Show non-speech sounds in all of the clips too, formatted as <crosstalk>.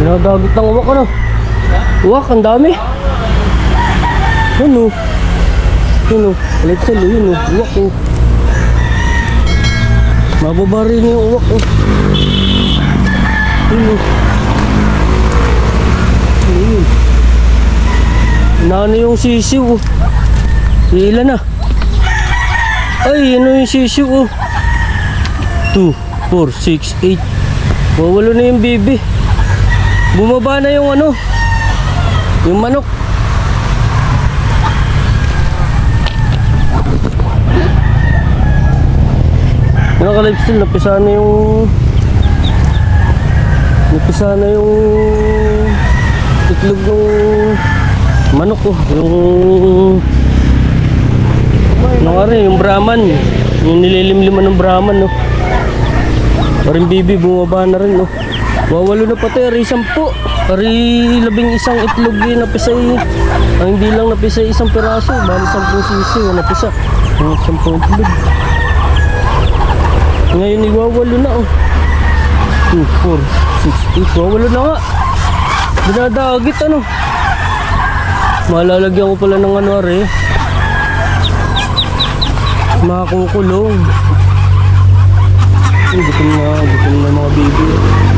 Dinadagot ng uwak ano. Uwak, ang dami. Ano? Ano? Ulit sa yun oh. Uwak oh. Mababa rin yung uwak oh. Ano? Ayun. Nano yung sisiw oh. Ilan na? Ay, ano yung sisiw oh. 2, 4, 6, 8. Wawalo na yung bibi. Bumaba na yung ano. Yung manok. Ano ka lifestyle, napisa na yung napisa na yung itlog ng manok ko. Yung ano nga rin, yung brahman. Yung nililimliman ng brahman, no. Paring bibi, bumaba na rin, no. Wawalo na pati, ari sampu. Ari labing isang itlog yung napisay. Ang hindi lang napisay isang piraso, bali sampung sisi napisa. Yung sampung itlog. Ngayon iwawalo na, oh. 2, 4, 6, 8. Wawalo na nga. Dinadagit, ano. Malalagyan ko pala ng ano, ari. Makukulong. Ay, gutom na, gutom na mga baby.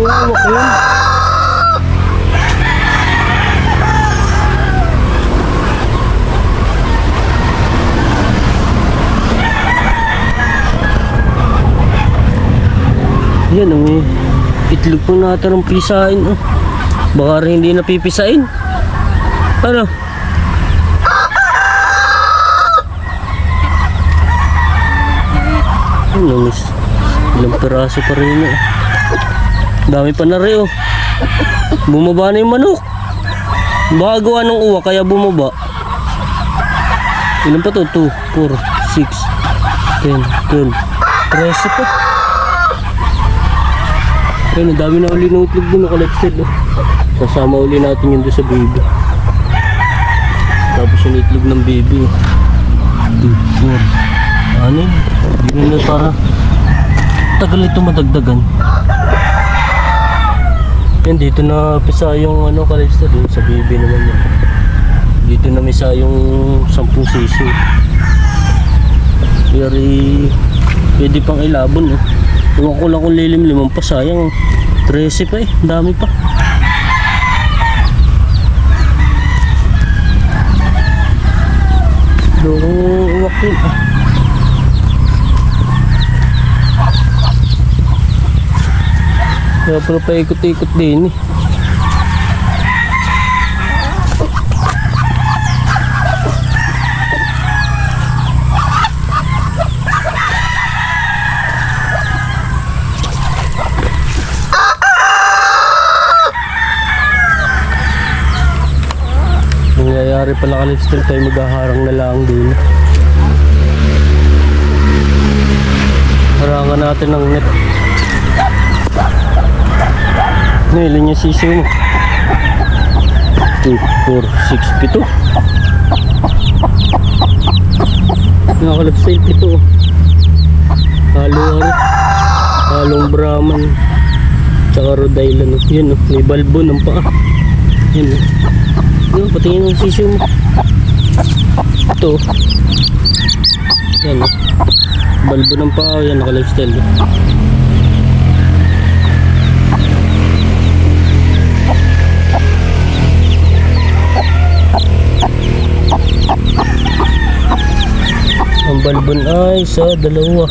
Nangyawak yun. Yan ang eh. itlog po natin ng pisain. Oh. Baka rin hindi napipisain. Ano? Ano, miss? Ilang peraso pa rin eh. Dami pa na rin oh. Bumaba na yung manok. Baka gawa ng uwa kaya bumaba. Ilan pa to? 2, 4, 6, 10, 12, 13 pa. Ayun, dami na uli ng itlog doon naka-left oh. Sasama uli natin yun doon sa baby. Tapos yung itlog ng baby. 2, 4, ano yun? Hindi na para tagal ito madagdagan. Yan, dito na pisa yung ano kalista doon sa baby naman yan. Dito na misa yung 10 sisi. Very pwede pang ilabon eh. Iwan ko lang kung lilim limang pa sayang. 13 pa eh, dami pa. Doon uwak yun ah. Kaya pala paikot-ikot din eh. Nangyayari pala ka still tayo maghaharang na lang din. Harangan natin ng net. Ngayon yung sisiw mo. 2, 4, 6, 7. Nakakalap sa ito. Halo hari. Halong Brahman. Tsaka Rhode Island. oh. Yan oh. May balbo ng paa. Yan oh. Yan, patingin ng sisiw mo. Ito. oh. Yan oh. Balbo ng paa. Yan naka-lifestyle. oh. Ang balbon ay sa dalawa.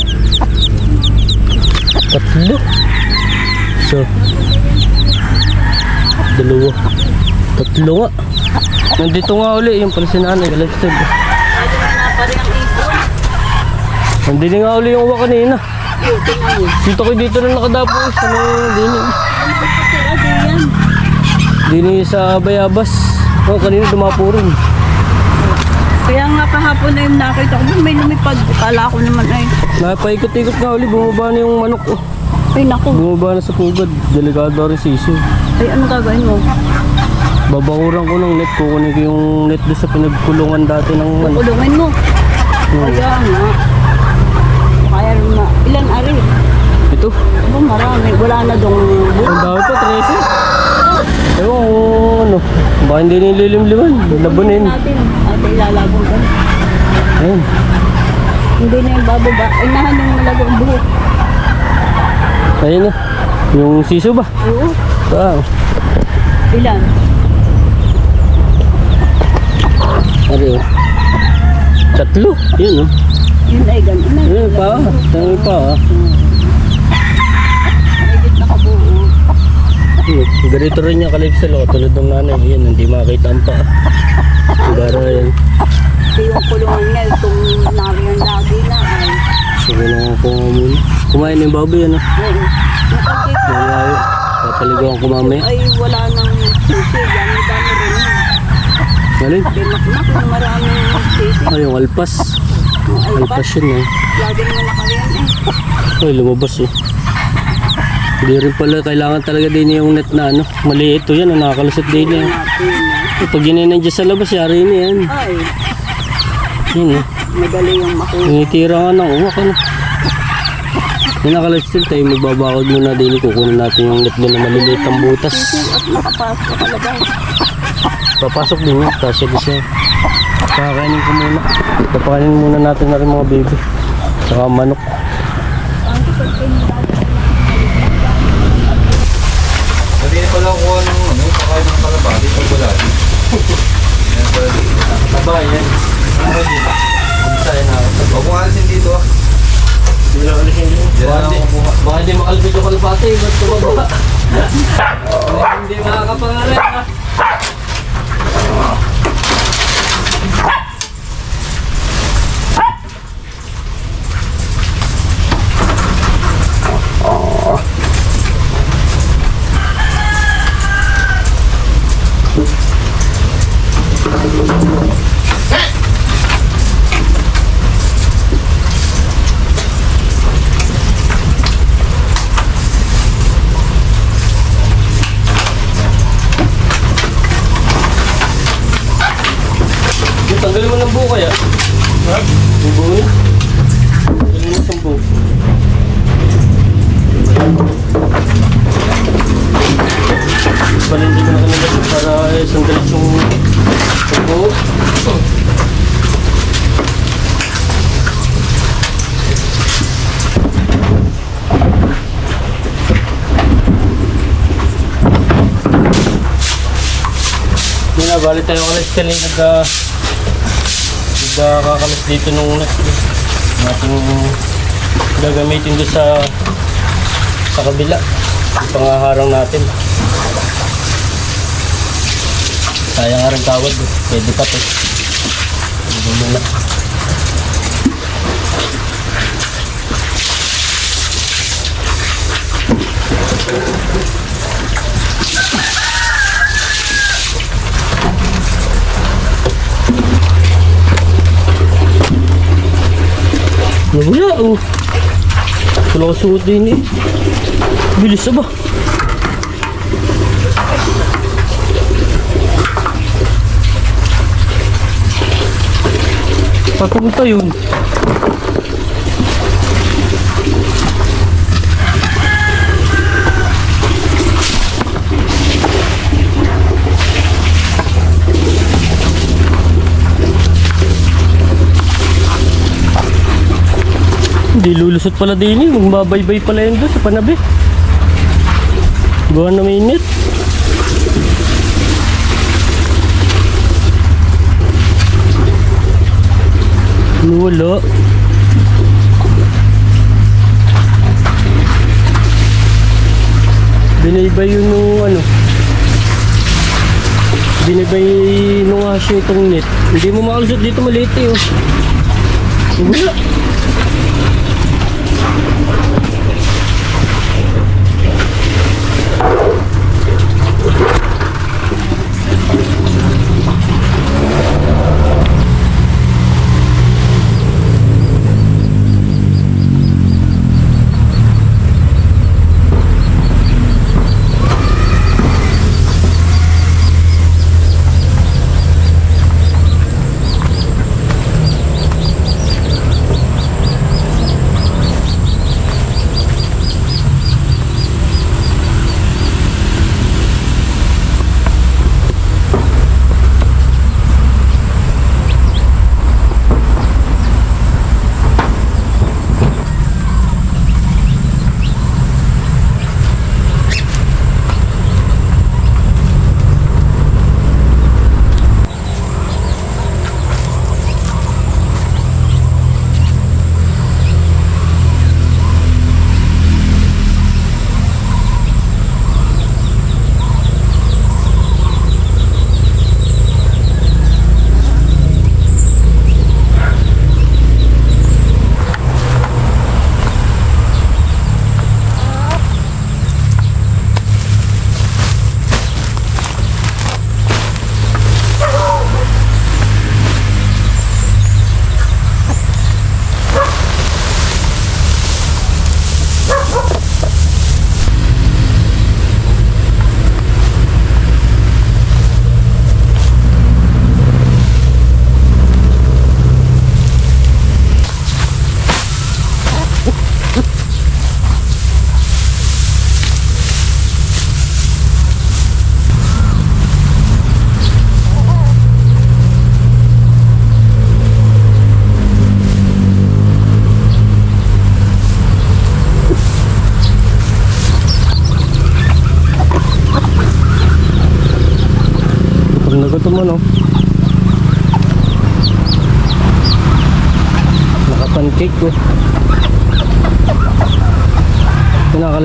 Tatlo. So, dalawa. Tatlo nga. Nandito nga uli yung pala si nanay. Lifestyle. Nandito nga uli yung uwa kanina. Dito ko dito na nakadapo. Sa may dini. Dini sa Bayabas. Oh, kanina dumapo. Kaya nga kahapon na yung nakita ko, may lumipad. Kala ko naman ay, Napaikot-ikot nga uli. Bumaba na yung manok. Oh. ay naku, Bumaba na sa pugad. Delikado rin sisiw. ay ano gagawin mo? Babakuran ko ng net. Kukunin ko yung net doon sa pinagkulungan dati ng ano. Kulungin mo. Hmm. Kaya nga. Kaya na, ilan ari? Ito. Aba marami, wala na dong Ang dami pa. Teresa. Ewan ko ano. Baka hindi nililimliman. Labunin. natin. At ilalabong ka. Ayun. Hindi na yung bababa. Inahan yung malago ang buhok. Ayun na. Yung siso ba? Oo. Wow. Ilan? Ano yun? Tatlo. Yun oh. Yun ay ganun na. Ayun pa. Tangi pa ah. Mahigit nakabuo. Ayun. Ganito rin yung kalipsel oh. Tulad ng nanay. Yan. Hindi makita ang paa. Sigara yan. Ito yung kulungan niya. Itong nariyan lagi na ay. Sige na nga po muna. Kumain na yung baboy ano. Oo. Malayo. Papaligawan ko mamaya. ay wala nang sisi. Dami-dami rin yun. Galing. Pinaknak ng maraming sisi. Ay, yung alpas. Alpas. Yun eh. Lagi naman nakariyan eh. Ay, lumabas eh. Hindi rin pala, kailangan talaga din yung net na ano. Maliit to yan, ang nakakalusot din yan. Eh. Pag yun nandiyan sa labas, yari na yan. Ay, Yun eh. madali yung makuha. Tinitira nga ng uwak ano. Yung nakalipstick tayo, magbabakod muna din. Kukunin natin yung net doon na maliliit ang butas. At nakapasok kalabas. Papasok din yun, kasi di siya. Kakainin ko muna. Papakainin muna natin na rin mga baby. Saka manok. Hindi pa lang kuha ng ano, pakain ng kalabati pag wala. Yan pala dito. Aba, yan. Ano dito? Sa'yo na. Huwag mo alisin dito ah. Hindi lang alisin. Diyan Baka di-. Baka di makalbid yung kalbate, ba't tumaba? <laughs> Hindi makakapangalan ha. Buo kaya. Ha? Yung buo niya. Tanggalin mo ng buo. Palindi ko na kanila para eh, sandali yung yung buo. Yun na, bali tayo ulit kanina nagka nagkakakalas dito nung net. Natin gagamitin doon sa sa kabila. Yung pangaharang natin. Sayang nga rin kawad. eh. Pwede pa to. Pwede muna. Wala oh. Wala ko suot din eh. Bilis na ba? Papunta yun. Hindi lulusot pala din eh. Magbabaybay pala yun doon sa panabi. Gawa na mainit. Wala. Binaybay yun nung ano. Binaybay nung asyo itong net. Hindi mo makalusot dito maliit eh. Oh. Wala.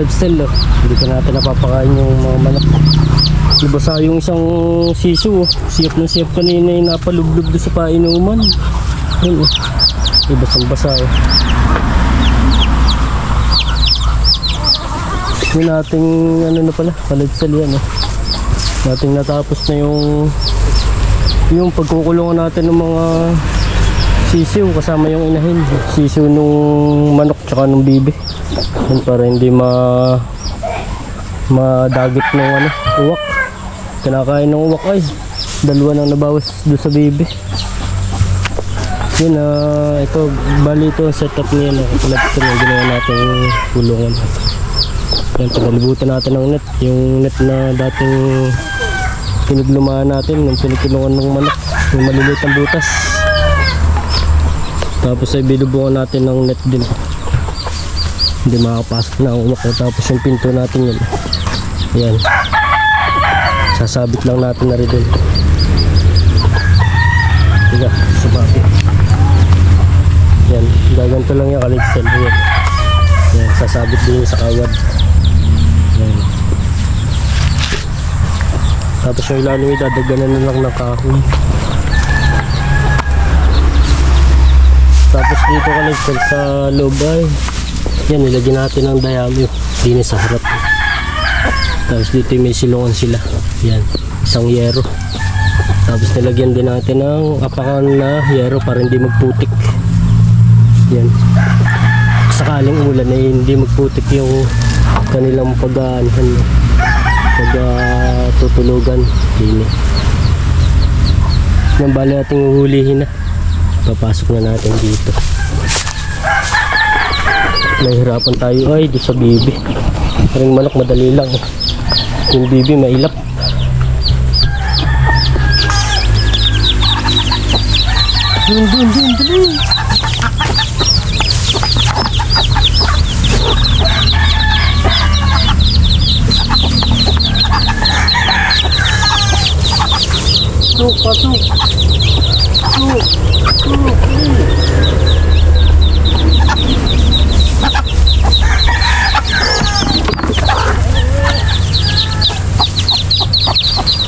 Pinakalipsel oh. Hindi pa natin napapakain yung mga manok. Ibasa yung isang siso oh. Siyap na siyap kanina yung napalublog sa painuman. Yun oh. Ibasang basa oh. Yung ating ano na pala, kalipsel yan oh. Nating natapos na yung yung pagkukulungan natin ng mga sisiw kasama yung inahin. Sisiw nung manok tsaka nung bibi. Yun, para hindi ma madagit ng ano, uwak. Kinakain ng uwak ay dalawa nang nabawas doon sa bibi. Yun na ito bali ito setup niya na ito na ginawa natin kulungan. Yan, pagalibutan natin ng net. Yung net na dating pinaglumaan natin nung pinagtulungan ng manok. Yung maliliit butas. Tapos ay binubungan natin ng net din. Hindi makapasok na umak. Tapos yung pinto natin yun. Yan. Sasabit lang natin na rin din. Tiga, sa bakit. Yan. Gaganto lang yung kalitsel. Yan. Yan. Sasabit din sa kawad. Yan. Tapos yung ilalim idadaganan na lang ng kahoy. Tapos dito ka lang sa loob ay yan nilagyan natin ng dayami dini sa harap. Tapos dito may silungan sila. Yan, isang yero. Tapos nilagyan din natin ng apakan na yero para hindi magputik. Yan. Sakaling ulan ay hindi magputik yung kanilang pag-aanhan pag ah, tutulugan dini yung bali ating uhulihin na papasok na natin dito nahihirapan tayo. Ay doon sa bibi. Ring manok madali lang. Yung bibi mailap. Dun dun dun dun Pasok, pasok. Pasok, pasok. Nuwak Ha ha ha!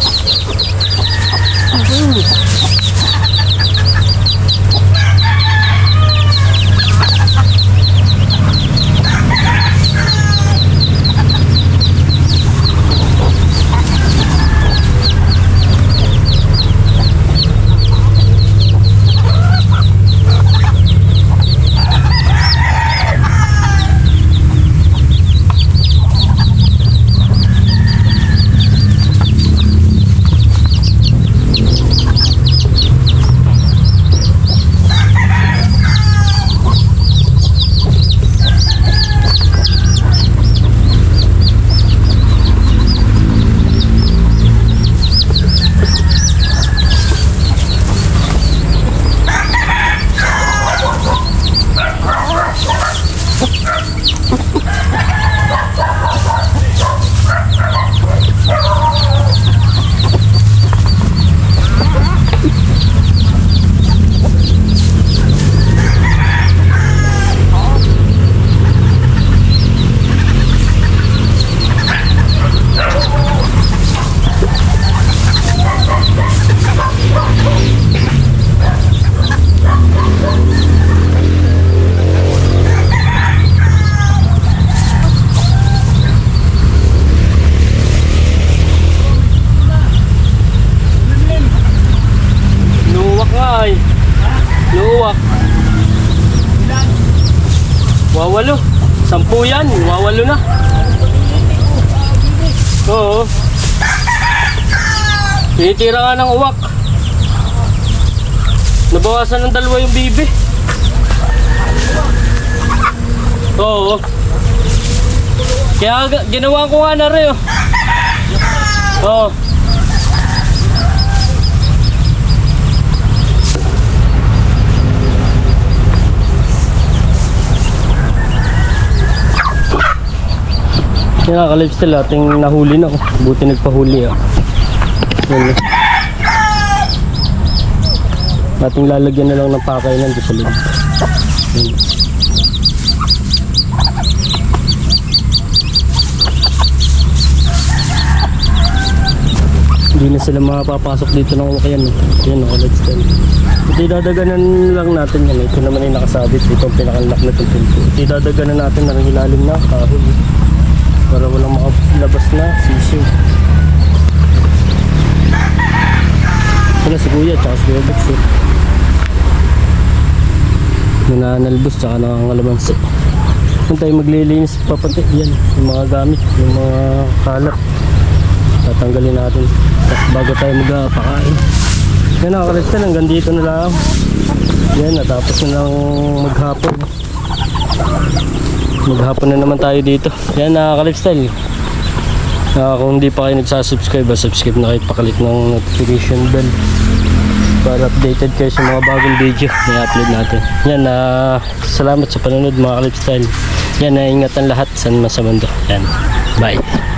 Wawalo. Sampu yan. Wawalo na. Oo. Tinitira nga ng uwak. Nabawasan ng dalawa yung bibi. Oo. Kaya ginawa ko nga na rin. oh. Yan nga, kalipstil ating nahuli na. oh. Buti nagpahuli ah. Yan. oh. Ating lalagyan na lang ng pakainan doon sa loob. Yan. Hindi na sila makapapasok dito ng umakiyan. Eh. Yan o, let's tell. Ito idadaganan lang natin yan. Ito naman ay nakasabit. Ito ang pinakalak na. Ito idadaganan natin na rin ilalim na kahoy. Para walang makalabas na sisiw. Wala si Kuya tsaka si Kuya Bex eh. Nananalbos tsaka nakangalamansi. Kung tayo maglilinis papati yan. Yung mga gamit, yung mga kalat. Tatanggalin natin. Bago tayo magpakain. Yan nakakalit hanggang dito na lang. Yan, natapos na lang maghapon. Maghapon na naman tayo dito. Yan, nakaka-lifestyle. Ah, kung hindi pa kayo nagsasubscribe, ah, subscribe na kayo pakalik ng notification bell para updated kayo sa mga bagong video na i-upload natin. Yan, ah, salamat sa panonood mga ka-lifestyle. Yan, na ingatan lahat sa man sa mundo. Yan, bye.